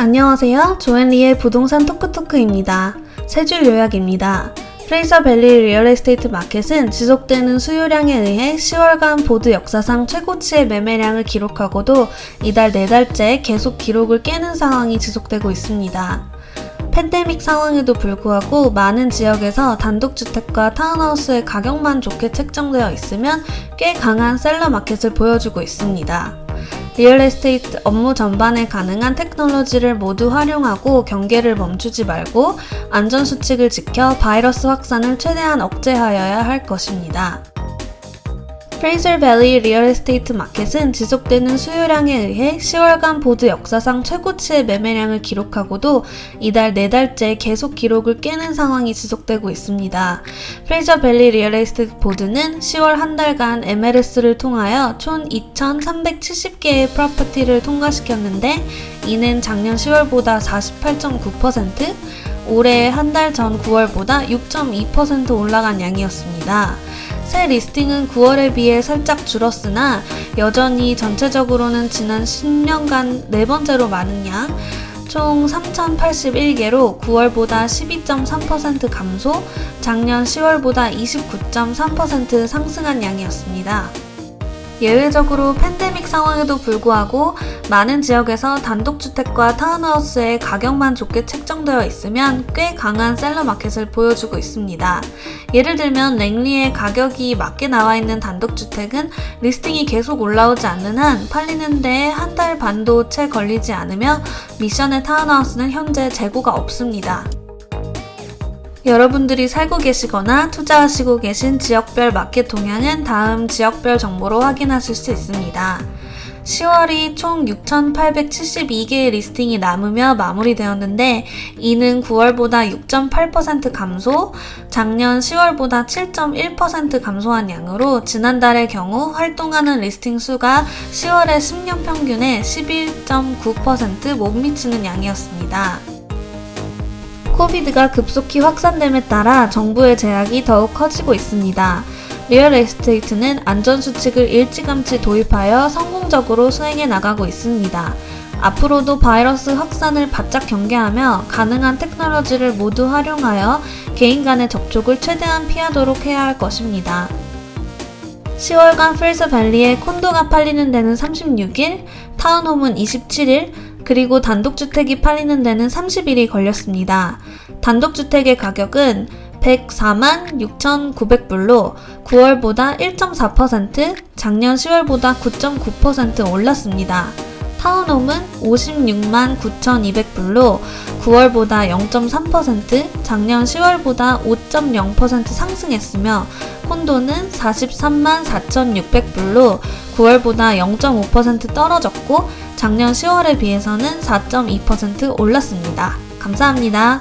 안녕하세요. 조앤리의 부동산 토크토크입니다. 세줄 요약입니다. 프레이서 밸리 리얼 에스테이트 마켓은 지속되는 수요량에 의해 10월간 보드 역사상 최고치의 매매량을 기록하고도 이달 네 달째 계속 기록을 깨는 상황이 지속되고 있습니다. 팬데믹 상황에도 불구하고 많은 지역에서 단독주택과 타운하우스의 가격만 좋게 책정되어 있으면 꽤 강한 셀러 마켓을 보여주고 있습니다. 리얼 에스테이트 업무 전반에 가능한 테크놀로지를 모두 활용하고 경계를 멈추지 말고 안전수칙을 지켜 바이러스 확산을 최대한 억제하여야 할 것입니다. 프레이저 밸리 리얼 에스테이트 마켓은 지속되는 수요량에 의해 10월간 보드 역사상 최고치의 매매량을 기록하고도 이달 네 달째 계속 기록을 깨는 상황이 지속되고 있습니다. 프레이저 밸리 리얼 에스테이트 보드는 10월 한 달간 MLS를 통하여 총 2,370개의 프로퍼티를 통과시켰는데 이는 작년 10월보다 48.9%, 올해 한 달 전 9월보다 6.2% 올라간 양이었습니다. 새 리스팅은 9월에 비해 살짝 줄었으나 여전히 전체적으로는 지난 10년간 네 번째로 많은 양, 총 3,081개로 9월보다 12.3% 감소, 작년 10월보다 29.3% 상승한 양이었습니다. 예외적으로 팬데믹 상황에도 불구하고 많은 지역에서 단독주택과 타운하우스의 가격만 좋게 책정되어 있으면 꽤 강한 셀러 마켓을 보여주고 있습니다. 예를 들면 랭리의 가격이 맞게 나와 있는 단독주택은 리스팅이 계속 올라오지 않는 한 팔리는 데에 한달 반도 채 걸리지 않으며 미션의 타운하우스는 현재 재고가 없습니다. 여러분들이 살고 계시거나 투자하시고 계신 지역별 마켓 동향은 다음 지역별 정보로 확인하실 수 있습니다. 10월이 총 6,872개의 리스팅이 남으며 마무리되었는데 이는 9월보다 6.8% 감소, 작년 10월보다 7.1% 감소한 양으로 지난달의 경우 활동하는 리스팅 수가 10월의 10년 평균에 11.9%못 미치는 양이었습니다. 코비드가 급속히 확산됨에 따라 정부의 제약이 더욱 커지고 있습니다. 리얼 에스테이트는 안전수칙을 일찌감치 도입하여 성공적으로 수행해 나가고 있습니다. 앞으로도 바이러스 확산을 바짝 경계하며 가능한 테크놀로지를 모두 활용하여 개인 간의 접촉을 최대한 피하도록 해야 할 것입니다. 10월간 프레서 밸리에 콘도가 팔리는 데는 36일, 타운홈은 27일, 그리고 단독주택이 팔리는 데는 30일이 걸렸습니다. 단독주택의 가격은 104만 6,900불로 9월보다 1.4%, 작년 10월보다 9.9% 올랐습니다. 타운홈은 56만 9,200불로 9월보다 0.3%, 작년 10월보다 5.0% 상승했으며 콘도는 43만 4,600불로 9월보다 0.5% 떨어졌고 작년 10월에 비해서는 4.2% 올랐습니다. 감사합니다.